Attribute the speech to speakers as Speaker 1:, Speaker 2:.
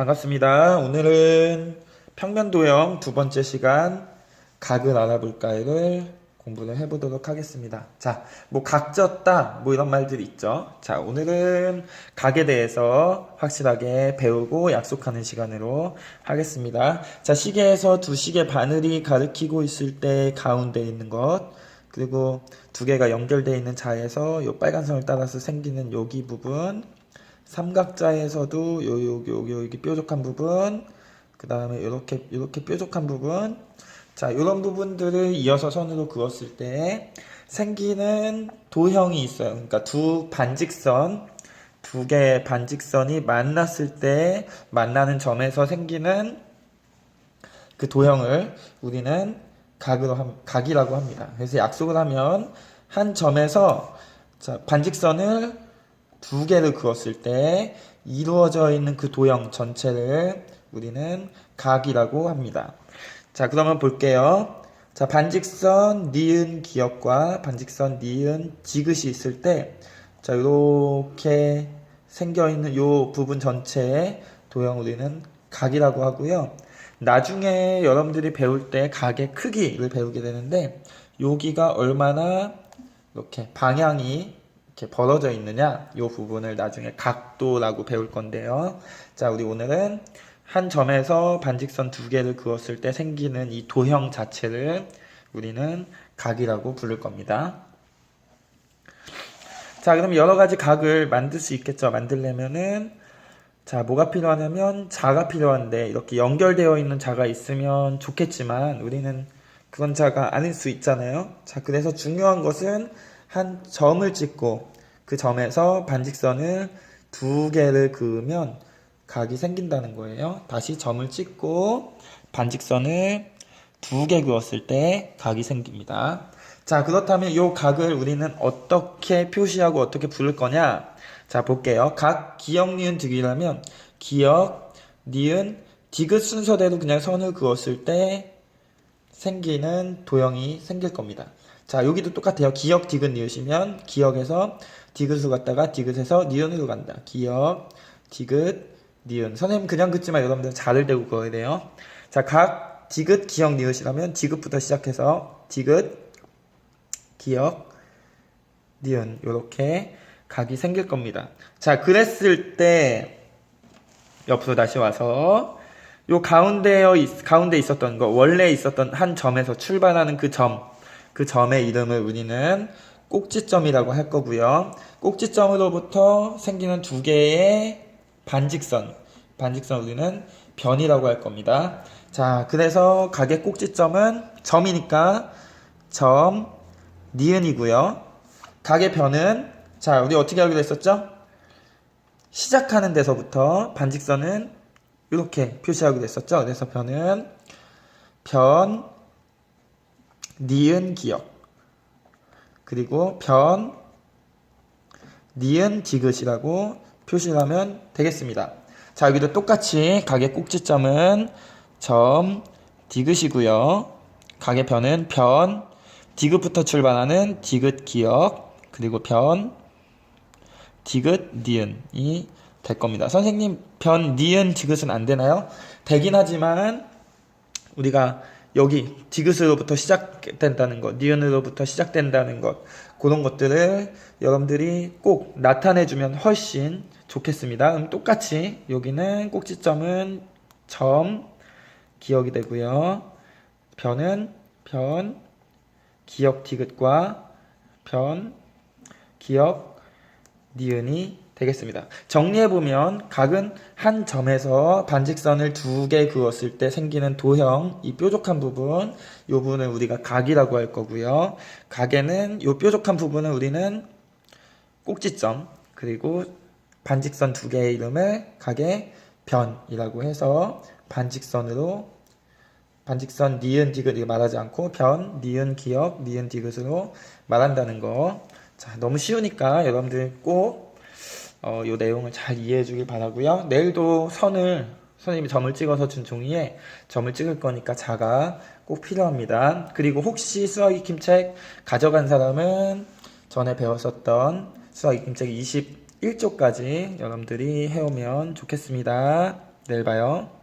Speaker 1: 반갑습니다. 오늘은 평면도형 두 번째 시간 각을 알아볼까를 공부를 해보도록 하겠습니다. 자, 뭐 각졌다 뭐 이런 말들이 있죠. 자, 오늘은 각에 대해서 확실하게 배우고 약속하는 시간으로 하겠습니다. 자, 시계에서 두 시계 바늘이 가리키고 있을 때 가운데 있는 것 그리고 두 개가 연결되어 있는 자에서 요 빨간 선을 따라서 생기는 여기 부분 삼각자에서도 요, 요, 요, 요, 여기 뾰족한 부분, 그 다음에 요렇게, 요렇게 뾰족한 부분. 자, 요런 부분들을 이어서 선으로 그었을 때 생기는 도형이 있어요. 그러니까 두 반직선, 두 개의 반직선이 만났을 때 만나는 점에서 생기는 그 도형을 우리는 각으로 함, 각이라고 합니다. 그래서 약속을 하면 한 점에서 자, 반직선을 두 개를 그었을 때 이루어져 있는 그 도형 전체를 우리는 각이라고 합니다. 자, 그러면 볼게요. 자, 반직선 니은 기역과 반직선 니은 지그시 있을 때, 자, 이렇게 생겨 있는 요 부분 전체의 도형 우리는 각이라고 하고요. 나중에 여러분들이 배울 때 각의 크기를 배우게 되는데, 여기가 얼마나 이렇게 방향이 이렇게 벌어져 있느냐 이 부분을 나중에 각도라고 배울 건데요. 자, 우리 오늘은 한 점에서 반직선 두 개를 그었을 때 생기는 이 도형 자체를 우리는 각이라고 부를 겁니다. 자, 그럼 여러 가지 각을 만들 수 있겠죠. 만들려면은 자, 뭐가 필요하냐면 자가 필요한데 이렇게 연결되어 있는 자가 있으면 좋겠지만 우리는 그런 자가 아닐 수 있잖아요. 자, 그래서 중요한 것은 한 점을 찍고 그 점에서 반직선을 두 개를 그으면 각이 생긴다는 거예요. 다시 점을 찍고 반직선을 두 개 그었을 때 각이 생깁니다. 자, 그렇다면 이 각을 우리는 어떻게 표시하고 어떻게 부를 거냐? 자, 볼게요. 각 기역, 니은, 디귿이라면 기역, 니은, 디귿 순서대로 그냥 선을 그었을 때 생기는 도형이 생길 겁니다. 자, 여기도 똑같아요. 기역, 디귿, 니으시면 기역에서 디귿으로 갔다가 디귿에서 니은으로 간다. 기역, 디귿, 니은. 선생님 그냥 긋지만 여러분들 자를 대고 그어야 돼요. 자, 각 디귿, 기역, 니으시라면 디귿부터 시작해서 디귿, 기역, 니은. 요렇게 각이 생길 겁니다. 자, 그랬을 때 옆으로 다시 와서 요 가운데에 가운데 있었던 거 원래 있었던 한 점에서 출발하는 그 점, 그 점의 이름을 우리는 꼭지점이라고 할 거고요. 꼭지점으로부터 생기는 두 개의 반직선, 반직선 우리는 변이라고 할 겁니다. 자, 그래서 각의 꼭지점은 점이니까 점, 니은이고요. 각의 변은 자, 우리 어떻게 하기로 했었죠? 시작하는 데서부터 반직선은 이렇게 표시하기로 했었죠. 그래서 변은 변, 니은 기역. 그리고 변, 니은 디귿이라고 표시를 하면 되겠습니다. 자, 여기도 똑같이 각의 꼭지점은 점, 디귿이고요. 각의 변은 변, 디귿부터 출발하는 디귿 기역, 그리고 변, 디귿, 니은이 될 겁니다. 선생님, 변, 니은, 디귿은 안 되나요? 되긴 하지만 우리가 여기 디귿으로부터 시작된다는 것, 니은으로부터 시작된다는 것, 그런 것들을 여러분들이 꼭 나타내주면 훨씬 좋겠습니다. 그럼 똑같이 여기는 꼭지점은 점, 기억이 되고요. 변은 변, 기억 디귿과 변, 기억, 니은이 되겠습니다. 정리해보면 각은 한 점에서 반직선을 두 개 그었을 때 생기는 도형, 이 뾰족한 부분, 이 부분을 우리가 각이라고 할 거고요. 각에는 이 뾰족한 부분을 우리는 꼭지점, 그리고 반직선 두 개의 이름을 각의 변이라고 해서 반직선으로 반직선 니은 디귿 말하지 않고 변, 니은 기억, 니은 디귿으로 말한다는 거. 자, 너무 쉬우니까 여러분들 꼭 어, 요 내용을 잘 이해해 주길 바라고요. 내일도 선을 선생님이 점을 찍어서 준 종이에 점을 찍을 거니까 자가 꼭 필요합니다. 그리고 혹시 수학 익힘책 가져간 사람은 전에 배웠었던 수학 익힘책 21조까지 여러분들이 해오면 좋겠습니다. 내일 봐요.